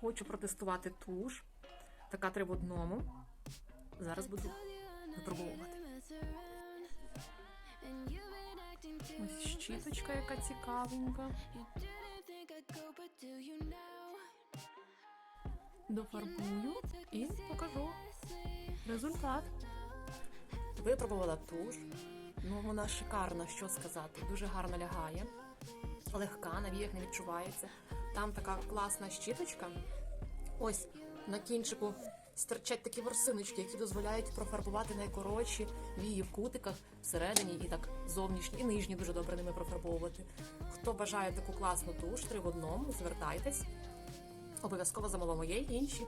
хочу протестувати туш. Така три в одному. Зараз буду випробовувати. Ось щіточка, яка цікавенька. Дофарбую і покажу результат. Випробувала туш. Ну, вона шикарна, що сказати. Дуже гарно лягає. Легка, на віях не відчувається. Там така класна щіточка. Ось на кінчику стирчать такі ворсиночки, які дозволяють профарбувати найкоротші вії в кутиках всередині і так зовнішні, і нижні дуже добре ними профарбовувати. Хто бажає таку класну туш, три в одному, звертайтесь. Обов'язково замовимо є й інші